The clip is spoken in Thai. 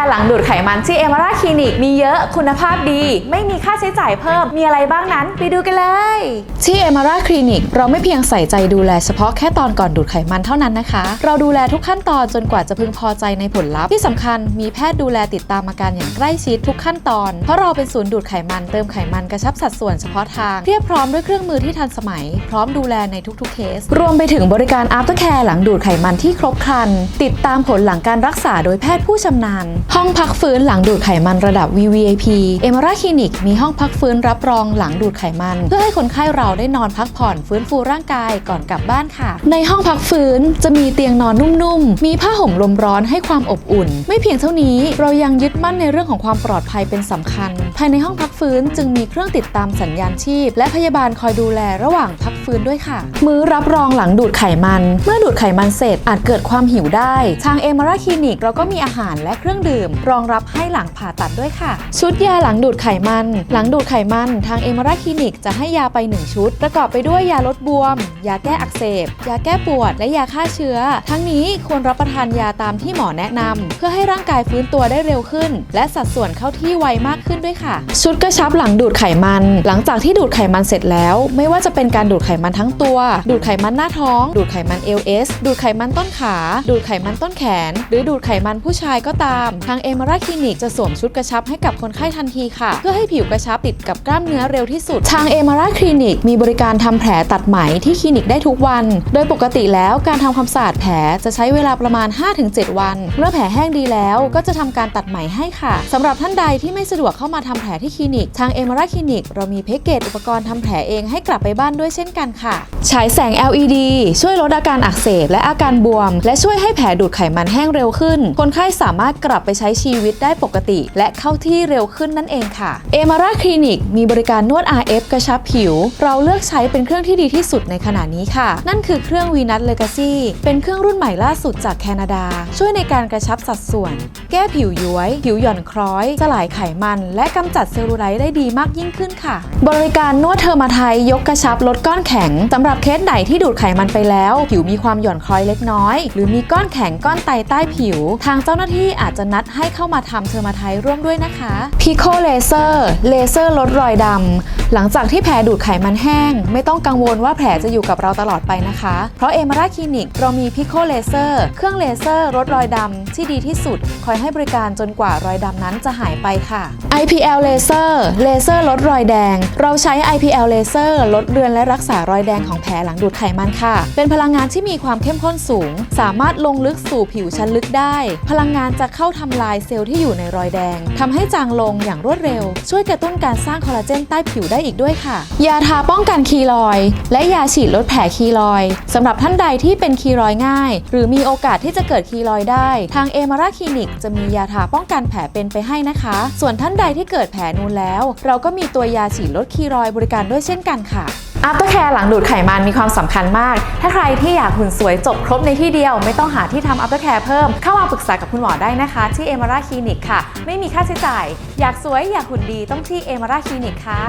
ร์หลังดูดไขมันที่เอมาราคลินิกมีเยอะคุณภาพดี ไม่มีค่าใช้จ่ายเพิ่มมีอะไรบ้างนั้น ไปดูกันเลย ที่เอมาราคลินิกเราไม่เพียงใส่ใจดูแลเฉพาะแค่ตอนก่อนดูดไขมันเท่านั้นนะคะ เราดูแลทุกขั้นตอนจนกว่าจะพึงพอใจในผลลัพธ์ที่สำคัญมีแพทย์ดูแลติดตามอาการอย่างใกล้ชิดทุกขั้นตอน เพราะเราเป็นศูนย์ดูดไขมันเติมไขมันกระชับสัดส่วนเฉพาะทางเรียบพร้อมด้วยเครื่องมือที่ทันสมัย พร้อมดูแลในทุกๆเคส รวมไปถึงบริการ after care หลังดูดไขมันที่ครบครัน ติดตามผลหลังการรักษาโดยแพทย์ผู้ชำนาญห้องพักฟื้นหลังดูดไขมันระดับ VVIP เอม r ราคลินิกมีห้องพักฟื้นรับรองหลังดูดไขมัน เพื่อให้คนไข้เราได้นอนพักผ่อนฟื้นฟูร่างกายก่อนกลับบ้านค่ะ ในห้องพักฟื้นจะมีเตียงนอนนุ่มๆ มีผ้าห่มลมร้อนให้ความอบอุ่น ไม่เพียงเท่านี้เรายังยึดมั่นในเรื่องของความปลอดภัยเป็นสำคัญ ภายในห้องพักฟื้นจึงมีเครื่องติดตามสัญญาณชีพ และพยาบาลคอยดูแลระหว่างพัก ฟื้นด้วยค่ะ มื้อรับรองหลังดูดไขมัน เมื่อดูดไขมันเสร็จอาจเกิดความหิวได้ ทางเอม r ราคลินิกเราก็มีอาหารและเครื่องดื่ม รองรับให้หลังผ่าตัดด้วยค่ะ ชุดยาหลังดูดไขมัน หลังดูดไขมันทางเอม r ราคลินิกจะให้ยาไป 1 ชุด ประกอบไปด้วยยาลดบวม ยาแก้อักเสบ ยาแก้ปวด และยาฆ่าเชื้อ ทั้งนี้ควรรับประทานยาตามที่หมอแนะนำเพื่อให้ร่างกายฟื้นตัวได้เร็วขึ้น และสัดส่วนเข้าที่ไวมากขึ้นด้วยค่ะ ชุดกระชับหลังดูดไขมัน หลังจากที่ดูดไขมันเสร็จแล้ว ไม่ว่าจะเป็นการดูดไขมันทั้งตัว ดูดไขมันหน้าท้อง ดูดไขมัน LS ดูดไขมันต้นขา ดูดไขมันต้นแขน หรือดูดไขมันผู้ชายก็ตาม ทางเอม r ราคลินิกจะสวมชุดกระชับให้กับคนไข้ทันทีค่ะ เพื่อให้ผิวกระชับติดกับกล้ามเนื้อเร็วที่สุด ทางเอม r ราคลินิกมีบริการทำแผลตัดไหมที่คลินิกได้ทุกวัน โดยปกติแล้วการทำความสะอาดแผลจะใช้เวลาประมาณ 5-7 วัน เมื่อแผลแห้งดีแล้วก็จะทำการตัดไหมให้ค่ะสำหรับท่านใดที่ไม่สะดวกเข้ามาทำแผลที่คลินิก ทางเอม r ราคลินิกเรามีแพ็กเกจอุปกรณ์ทำแผลเองให้กลับไปบ้านด้วยเช่นกันค่ะ ฉายแสง LED ช่วยลดอาการอักเสบและอาการบวม และช่วยให้แผลดูดไขมันแห้งเร็วขึ้น คนไข้สามารถกลับไปใช้ชีวิตได้ปกติ และเข้าที่เร็วขึ้นนั่นเองค่ะเอมาราคลินิกมีบริการนวด RF กระชับผิว เราเลือกใช้เป็นเครื่องที่ดีที่สุดในขณะนี้ค่ะ นั่นคือเครื่อง Venus Legacy เป็นเครื่องรุ่นใหม่ล่าสุดจากแคนาดา ช่วยในการกระชับสัดส่วน แก้ผิวย้วย ผิวหย่อนคล้อย สลายไขมัน และกำจัดเซลลูไลท์ได้ดีมากยิ่งขึ้นค่ะ บริการนวดเทอร์มาไทยยกกระชับลดก้อนแข็งสำหรับเคสไหนที่ดูดไขมันไปแล้ว ผิวมีความหย่อนคล้อยเล็กน้อย หรือมีก้อนแข็งก้อนไตใต้ผิว ทางเจ้าหน้าที่อาจจะนัดให้เข้ามาทำเทอร์มาไทยร่วมด้วยนะคะพิโคเลเซอร์เลเซอร์ลดรอยดำหลังจากที่แผลดูดไขมันแห้ง ไม่ต้องกังวลว่าแผลจะอยู่กับเราตลอดไปนะคะ เพราะเอมาราคลินิกเรามีพิโคเลเซอร์เครื่องเลเซอร์ลดรอยดำที่ดีที่สุดคอยให้บริการจนกว่ารอยดำนั้นจะหายไปค่ะ IPL เลเซอร์เลเซอร์ลดรอยแดง เราใช้ IPL เลเซอร์ลดเลือนและรักษารอยแดงของแผลหลังดูดไขมันค่ะ เป็นพลังงานที่มีความเข้มข้นสูง สามารถลงลึกสู่ผิวชั้นลึกได้ พลังงานจะเข้าทำลายเซลล์ที่อยู่ในรอยแดงทำให้จางลงอย่างรวดเร็ว ช่วยกระตุ้นการสร้างคอลลาเจนใต้ผิวได้อีกด้วยค่ะ ยาทาป้องกันคีรอยด์และยาฉีดลดแผลคีรอยด์สำหรับท่านใดที่เป็นคีรอยด์ง่าย หรือมีโอกาสที่จะเกิดคีรอยด์ได้ ทางเอมาราคลินิกจะมียาทาป้องกันแผลเป็นไปให้นะคะ ส่วนท่านใดที่เกิดแผลนูนแล้ว เราก็มีตัวยาฉีดลดคีรอยบริการด้วยเช่นกันค่ะอัปเตอร์แคร์หลังดูดไขมันมีความสำคัญมาก ถ้าใครที่อยากหุ่นสวยจบครบในที่เดียว ไม่ต้องหาที่ทำอัปเตอร์แคร์เพิ่ม เข้ามาปรึกษากับคุณหมอได้นะคะ ที่เอมาราคลินิกค่ะ ไม่มีค่าใช้จ่าย อยากสวยอยากหุ่นดีต้องที่เอมาราคลินิกค่ะ